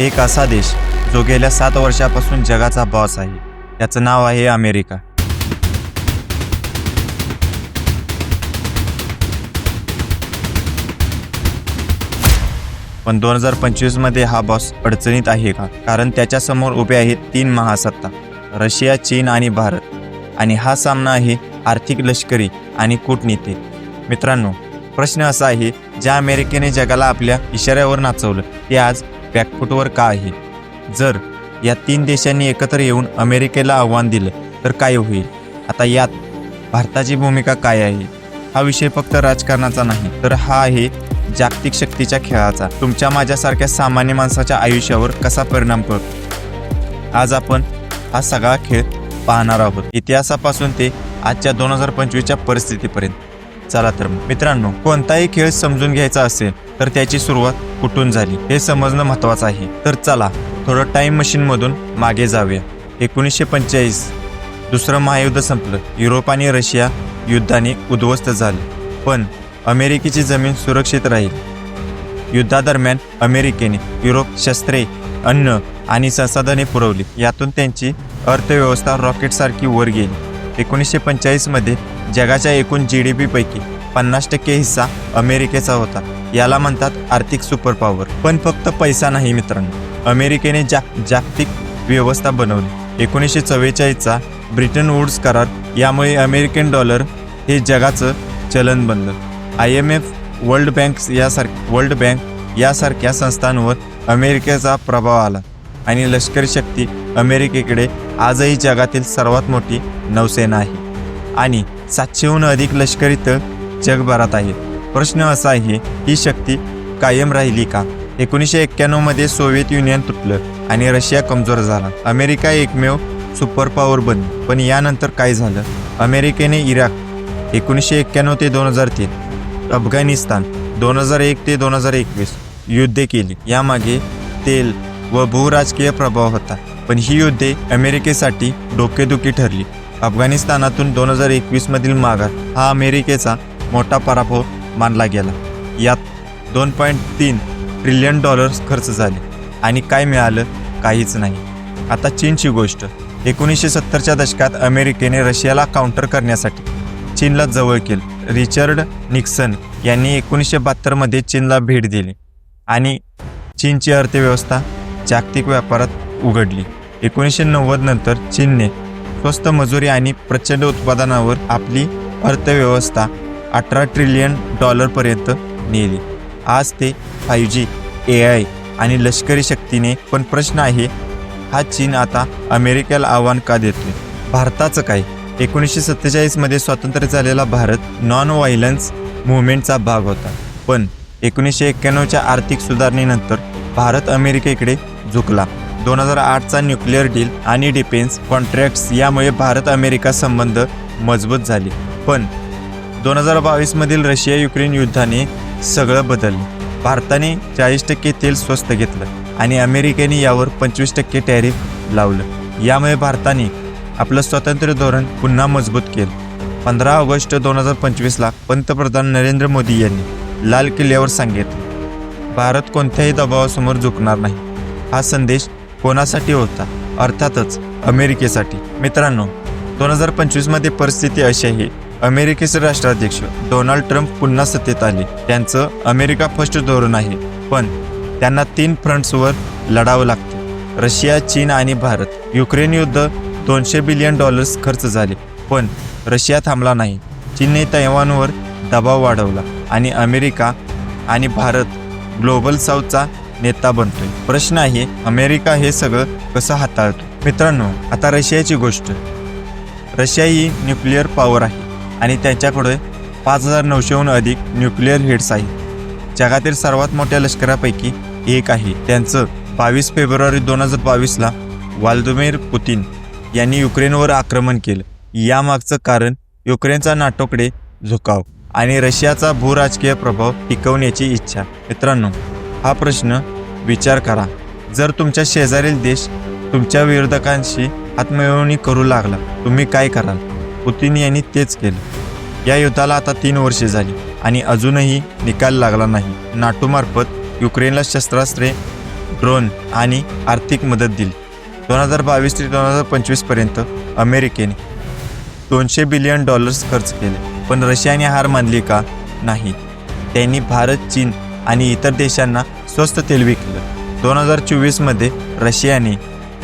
एक असा देश जो गेल्या सात वर्षापासून जगाचा बॉस आहे. त्याचं नाव आहे अमेरिका. पण दोन हजार पंचवीसमध्ये हा बॉस अडचणीत आहे का? कारण त्याच्यासमोर उभे आहेत तीन महासत्ता रशिया चीन आणि भारत. आणि हा सामना आहे आर्थिक लष्करी आणि कूटनीती. मित्रांनो प्रश्न असा आहे ज्या अमेरिकेने जगाला आपल्या इशाऱ्यावर नाचवलं ते आज बॅकफुटवर का आहे? जर या तीन देशांनी एकत्र येऊन अमेरिकेला आव्हान दिलं तर काय होईल? आता यात भारताची भूमिका काय आहे? हा विषय फक्त राजकारणाचा नाही तर हा आहे जागतिक शक्तीच्या खेळाचा. तुमच्या माझ्यासारख्या सामान्य माणसाच्या आयुष्यावर कसा परिणाम करतो आज आपण हा सगळा खेळ पाहणार आहोत. इतिहासापासून ते आजच्या दोन हजार पंचवीसच्या परिस्थितीपर्यंत. चला तर. मित्रांनो कोणताही खेळ समजून घ्यायचा असेल तर त्याची सुरुवात कुठून झाली हे समजणं महत्वाचं आहे. तर चला थोडं टाइम मशीनमधून मागे जाऊया. एकोणीसशे पंचेचाळीस दुसरं महायुद्ध संपलं. युरोप आणि रशिया युद्धाने उद्ध्वस्त झाले. पण अमेरिकेची जमीन सुरक्षित राहील. युद्धादरम्यान अमेरिकेने युरोप शस्त्रे अन्न आणि संसाधने पुरवली. यातून त्यांची अर्थव्यवस्था रॉकेटसारखी वर गेली. एकोणीसशे पंचेचाळीसमध्ये जगाच्या एकूण जी डी पैकी पन्नास टक्के हिस्सा अमेरिकेचा होता. याला म्हणतात आर्थिक सुपर पॉवर पण फक्त पैसा नाही मित्रांनो. अमेरिकेने जा जागतिक व्यवस्था बनवली. एकोणीसशे चव्वेचाळीसचा ब्रिटन वुड्स करार यामुळे अमेरिकन डॉलर हे जगाचं चलन बनलं. I M F world bank यासार world bank यासारख्या संस्थांवर अमेरिकेचा प्रभाव आला. आणि लष्करी शक्ती अमेरिकेकडे आजही जगातील सर्वात मोठी नौसेना आहे. आणि सातशेहून अधिक लष्करी तळ जगभरात आहेत. प्रश्न असा आहे ही शक्ती कायम राहिली का? एकोणीसशे एक्क्याण्णवमध्ये सोव्हिएत युनियन तुटलं आणि रशिया कमजोर झाला. अमेरिका एकमेव सुपर पॉवर बनली पण यानंतर काय झालं? अमेरिकेने इराक एकोणीसशे एक्क्याण्णव ते दोन हजार तीन अफगाणिस्तान दोन हजार एक ते दोन हजार एकवीस युद्धे केली. यामागे तेल व भूराजकीय प्रभाव होता. पण ही युद्धे अमेरिकेसाठी डोकेदुखी ठरली. अफगाणिस्तानातून दोन हजार एकवीसमधील माघार हा अमेरिकेचा मोठा पराभव मानला गेला. यात दोन पॉईंट तीन ट्रिलियन डॉलर्स खर्च झाले आणि काय मिळालं काहीच नाही. आता चीनची गोष्ट. एकोणीसशे सत्तरच्या दशकात अमेरिकेने रशियाला काउंटर करण्यासाठी चीनला जवळ केलं. रिचर्ड निक्सन यांनी एकोणीसशे बहात्तरमध्ये चीनला भेट दिली आणि चीनची अर्थव्यवस्था जागतिक व्यापारात उघडली. एकोणीसशे नव्वद नंतर चीनने स्वस्त मजुरी आणि प्रचंड उत्पादनावर आपली अर्थव्यवस्था अठरा ट्रिलियन डॉलरपर्यंत नेली. आज ते फाईव्ह जी ए आय आणि लष्करी शक्तीने पण प्रश्न आहे हा चीन आता अमेरिकेला आव्हान का देतोय? भारताचं काय? एकोणीसशे सत्तेचाळीसमध्ये स्वातंत्र्य झालेला भारत नॉन व्हायलन्स मुवमेंटचा भाग होता. पण एकोणीसशे एक्क्याण्णवच्या आर्थिक सुधारणेनंतर भारत अमेरिकेकडे झुकला. दोन हजार आठचा न्यूक्लिअर डील आणि डिफेन्स कॉन्ट्रॅक्ट्स यामुळे भारत अमेरिका संबंध मजबूत झाले. पण दोन हजार बावीसमधील रशिया युक्रेन युद्धाने सगळं बदललं. भारताने चाळीस टक्के तेल स्वस्त घेतलं आणि अमेरिकेने यावर पंचवीस टक्के टॅरिफ लावलं. यामुळे भारताने आपलं स्वातंत्र्य धोरण पुन्हा मजबूत केलं. पंधरा ऑगस्ट दोन हजार पंचवीसला पंतप्रधान नरेंद्र मोदी यांनी लाल किल्ल्यावर सांगितलं भारत कोणत्याही दबावासमोर झुकणार नाही. हा संदेश कोणासाठी होता. अर्थातच अमेरिकेसाठी. मित्रांनो दोन हजार पंचवीसमध्ये परिस्थिती अशी आहे. अमेरिकेचे राष्ट्राध्यक्ष डोनाल्ड ट्रम्प पुन्हा सत्तेत आले. त्यांचं अमेरिका फर्स्ट धोरण आहे. पण त्यांना तीन फ्रंट्सवर लढावं लागतं. रशिया चीन आणि भारत. युक्रेन युद्ध दोनशे बिलियन डॉलर्स खर्च झाले. पण रशिया थांबला नाही. चीनने तैवानवर दबाव वाढवला आणि अमेरिका आणि भारत ग्लोबल साऊथचा नेता बनतोय. प्रश्न आहे अमेरिका हे सगळं कसं हाताळतो? मित्रांनो आता रशियाची गोष्ट. रशिया ही न्यूक्लिअर पॉवर आहे आणि त्यांच्याकडे पाच हजार नऊशेहून अधिक न्यूक्लिअर हेड्स आहेत. जगातील सर्वात मोठ्या लष्करापैकी एक आहे. त्यांचं बावीस फेब्रुवारी दोन हजार बावीसला वाल्दोमेर पुतीन यांनी युक्रेनवर आक्रमण केलं. यामागचं कारण युक्रेनचा नाटोकडे झुकाव आणि रशियाचा भूराजकीय प्रभाव टिकवण्याची इच्छा. मित्रांनो हा प्रश्न विचार करा. जर तुमच्या शेजारील देश तुमच्या विरोधकांशी हातमिळवणी करू लागला तुम्ही काय कराल? पुतीन यांनी तेच केलं. या युद्धाला आता तीन वर्षे झाली आणि अजूनही निकाल लागला नाही. नाटोमार्फत युक्रेनला शस्त्रास्त्रे ड्रोन आणि आर्थिक मदत दिली. दोन हजार बावीस ते दोन हजार पंचवीसपर्यंत अमेरिकेने दोनशे बिलियन डॉलर्स खर्च केले. पण रशियाने हार मानली का? नाही. त्यांनी भारत चीन आणि इतर देशांना स्वस्त तेल विकलं. दोन हजार चोवीसमध्ये रशियाने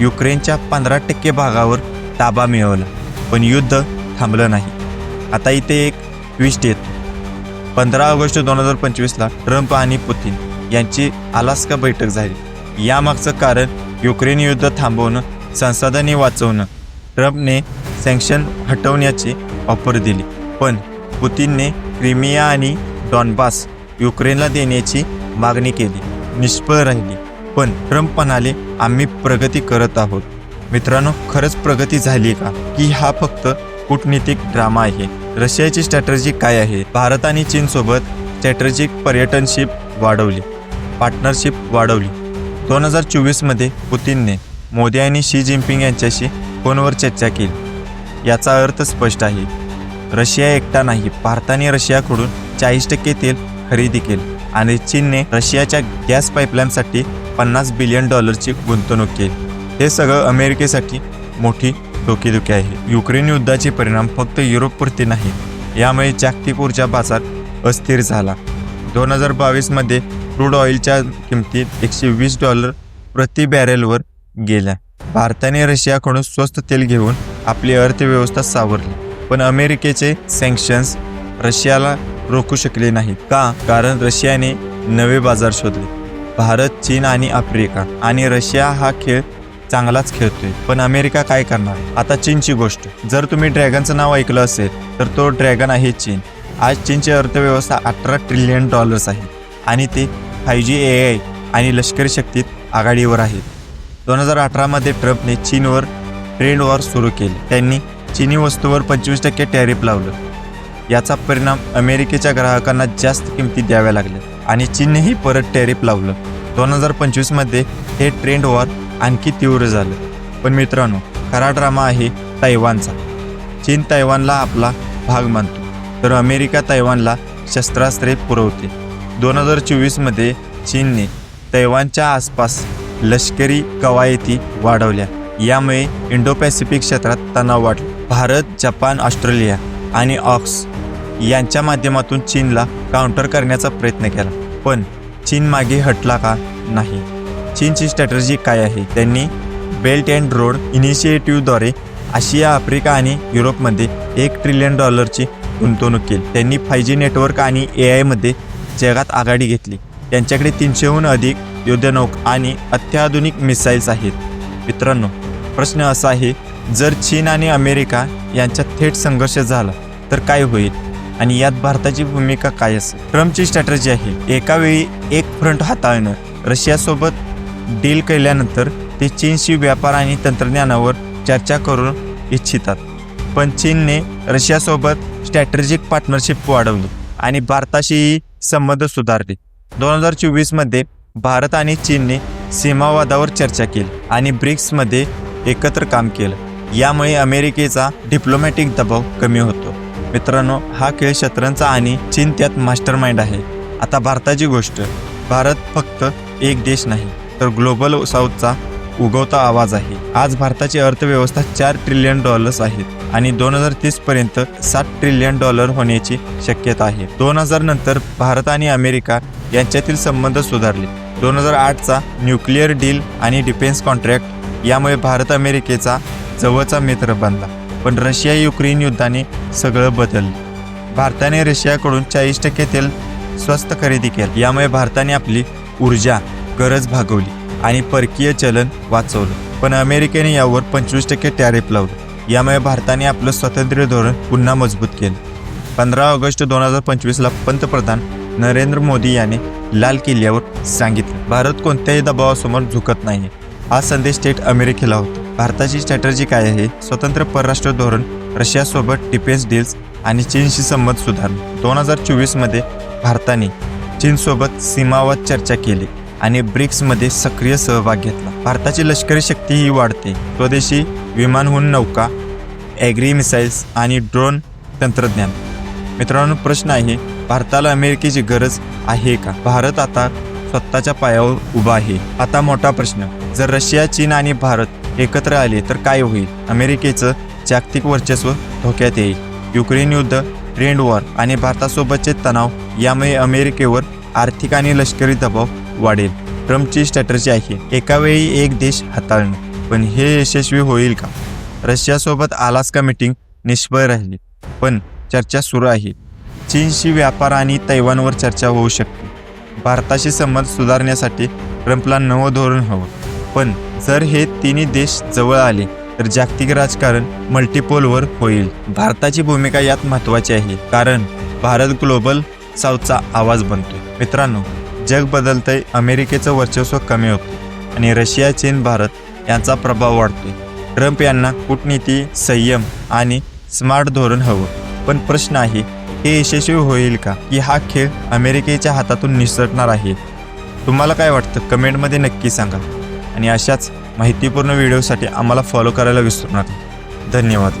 युक्रेनच्या पंधरा टक्के भागावर ताबा मिळवला पण युद्ध थांबलं नाही. आता इथे एक ट्विस्ट येतो. पंधरा ऑगस्ट दोन हजार पंचवीसला ट्रम्प आणि पुतीन यांची अलास्का बैठक झाली. यामागचं कारण युक्रेन युद्ध थांबवणं संसाधने वाचवणं. ट्रम्पने सँक्शन हटवण्याची ऑफर दिली पण पुतीनने क्रिमिया आणि डॉनबास युक्रेनला देण्याची मागणी केली. निष्फळ राहिली. पण ट्रम्प म्हणाले आम्ही प्रगती करत आहोत. मित्रांनो खरंच प्रगती झाली का? की हा फक्त कूटनीतिक ड्रामा आहे. रशियाची स्ट्रॅटर्जी काय आहे? भारत आणि चीनसोबत स्ट्रॅटर्जिक पर्यटनशिप वाढवली. पार्टनरशिप वाढवली. दोन हजार चोवीसमध्ये पुतीनने मोदी आणि शी जिनपिंग यांच्याशी फोनवर चर्चा केली. याचा अर्थ स्पष्ट आहे. रशिया एकटा नाही. भारताने रशियाकडून चाळीस टक्के तेल खरेदी केली आणि चीनने रशियाच्या गॅस पाईपलाईनसाठी पन्नास बिलियन डॉलरची गुंतवणूक केली. हे सगळं अमेरिकेसाठी मोठी डोकेदुखी आहे. युक्रेन युद्धाचे परिणाम फक्त युरोपपुरते नाही यामुळे जागतिक ऊर्जा बाजार अस्थिर झाला. दोन हजार बावीसमध्ये क्रूड ऑइलच्या किमतीत एकशे वीस डॉलर प्रति बॅरेलवर गेल्या. भारताने रशियाकडून स्वस्त तेल घेऊन आपली अर्थव्यवस्था सावरली पण अमेरिकेचे सँक्शन्स रशियाला रोखू शकले नाहीत. का? कारण रशियाने नवे बाजार शोधले. भारत चीन आणि आफ्रिका आणि रशिया हा खेळ चांगलाच खेळतोय. पण अमेरिका काय करणार? आता चीनची गोष्ट. जर तुम्ही ड्रॅगनचं नाव ऐकलं असेल तर तो ड्रॅगन आहे चीन. आज चीनची अर्थव्यवस्था अठरा ट्रिलियन डॉलर्स आहे आणि ते फाय जी ए आय आणि लष्करी शक्तीत आघाडीवर आहेत दोन हजार अठरामध्ये ट्रम्पने चीनवर ट्रेड वॉर सुरू केले. त्यांनी चीनी वस्तूवर पंचवीस टक्के टॅरिफ लावलं. याचा परिणाम अमेरिकेच्या ग्राहकांना जास्त किमती द्याव्या लागल्या आणि चीननेही परत टॅरिफ लावलं. दोन हजार पंचवीसमध्ये हे ट्रेंड वॉर आणखी तीव्र झालं. पण मित्रांनो खरा ड्रामा आहे तैवानचा. चीन तैवानला आपला भाग मानतो तर अमेरिका तैवानला शस्त्रास्त्रे पुरवते. दोन हजार चोवीसमध्ये चीनने तैवानच्या आसपास लष्करी कवायती वाढवल्या. यामुळे इंडो पॅसिफिक क्षेत्रात तणाव वाढला. भारत जपान ऑस्ट्रेलिया आणि ऑक्स यांच्या माध्यमातून चीनला काउंटर करण्याचा प्रयत्न केला. पण चीन मागे हटला का नाही? चीनची स्ट्रॅटर्जी काय आहे? त्यांनी बेल्ट अँड रोड इनिशिएटिव्हद्वारे आशिया आफ्रिका आणि युरोपमध्ये एक ट्रिलियन डॉलरची गुंतवणूक केली. त्यांनी फाय जी नेटवर्क आणि ए आयमध्ये जगात आघाडी घेतली. त्यांच्याकडे तीनशेहून अधिक युद्धनौक आणि अत्याधुनिक मिसाईल्स आहेत. मित्रांनो प्रश्न असा आहे जर चीन आणि अमेरिका यांच्यात थेट संघर्ष झाला तर काय होईल? आणि यात भारताची भूमिका काय असेल? ट्रम्पची स्ट्रॅटर्जी आहे एका वेळी एक फ्रंट हाताळणं. रशियासोबत डील केल्यानंतर ते चीनशी व्यापार आणि तंत्रज्ञानावर चर्चा करू इच्छितात. पण चीनने रशियासोबत स्ट्रॅटेजिक पार्टनरशिप वाढवली आणि भारताशीही संबंध सुधारले. दोन हजार चोवीसमध्ये भारत आणि चीनने सीमावादावर चर्चा केली आणि ब्रिक्समध्ये एकत्र काम केलं. यामुळे अमेरिकेचा डिप्लोमॅटिक दबाव कमी होतो. मित्रांनो हा खेळ शतरंजचा आणि चीन त्यात मास्टर माइंड आहे. आता भारताची गोष्ट भारत फक्त एक देश नाही तर ग्लोबल साऊथचा उगवता आवाज आहे. आज भारताची अर्थव्यवस्था चार ट्रिलियन डॉलर्स आहेत आणि दोन हजार तीस पर्यंत सात ट्रिलियन डॉलर होण्याची शक्यता आहे. दोन हजार नंतर भारत आणि अमेरिका यांच्यातील संबंध सुधारले. दोन हजार आठचा न्यूक्लिअर डील आणि डिफेन्स कॉन्ट्रॅक्ट यामुळे भारत अमेरिकेचा जवळचा मित्र बनला. पण रशिया युक्रेन युद्धाने सगळं बदललं. भारताने रशियाकडून चाळीस टक्के तेल स्वस्त खरेदी केलं. यामुळे भारताने आपली ऊर्जा गरज भागवली आणि परकीय चलन वाचवलं. पण अमेरिकेने यावर पंचवीस टक्के टॅरिफ लावलं. यामुळे भारताने आपलं स्वातंत्र्य धोरण पुन्हा मजबूत केलं. पंधरा ऑगस्ट दोन हजार पंचवीसला पंतप्रधान नरेंद्र मोदी यांनी लाल किल्ल्यावर सांगितलं भारत कोणत्याही दबावासमोर झुकत नाही हा संदेश थेट अमेरिकेला होता. भारताची स्ट्रॅटर्जी काय आहे? स्वतंत्र परराष्ट्र धोरण रशियासोबत डिफेन्स डील्स आणि चीनशी संबंध सुधारणे. दोन हजार चोवीसमध्ये भारताने चीनसोबत सीमावाद चर्चा केली आणि ब्रिक्समध्ये सक्रिय सहभाग घेतला. भारताची लष्करी शक्तीही वाढते. स्वदेशी विमानहून नौका ॲग्री मिसाईल्स आणि ड्रोन तंत्रज्ञान. मित्रांनो प्रश्न आहे भारताला अमेरिकेची गरज आहे का? भारत आता स्वतःच्या पायावर उभा आहे. आता मोठा प्रश्न जर रशिया चीन आणि भारत एकत्र आले तर काय होईल? अमेरिकेचं जागतिक वर्चस्व धोक्यात येईल. युक्रेन युद्ध ट्रेंड वॉर आणि भारतासोबतचे तणाव यामुळे अमेरिकेवर आर्थिक आणि लष्करी दबाव वाढेल. ट्रम्पची स्ट्रॅटर्जी आहे एकावेळी एक देश हाताळणं. पण हे यशस्वी होईल का? रशियासोबत आलास्का मीटिंग निष्फळ राहिली पण चर्चा सुरू आहे. चीनशी व्यापार आणि तैवानवर चर्चा होऊ शकते. भारताशी संबंध सुधारण्यासाठी ट्रम्पला नवं धोरण हवं. पण जर हे तिन्ही देश जवळ आले तर जागतिक राजकारण मल्टिपोलवर होईल. भारताची भूमिका यात महत्त्वाची आहे कारण भारत ग्लोबल साऊथचा आवाज बनतो. मित्रांनो जग बदलतंय अमेरिकेचं वर्चस्व कमी होतं आणि रशिया चीन भारत यांचा प्रभाव वाढतोय. ट्रम्प यांना कूटनीती संयम आणि स्मार्ट धोरण हवं. पण प्रश्न आहे हे यशस्वी होईल का? की हा खेळ अमेरिकेच्या हातातून निसटणार आहे? तुम्हाला काय वाटतं? कमेंटमध्ये नक्की सांगा. आणि अशाच माहितीपूर्ण व्हिडिओसाठी आम्हाला फॉलो करायला विसरू नका. धन्यवाद.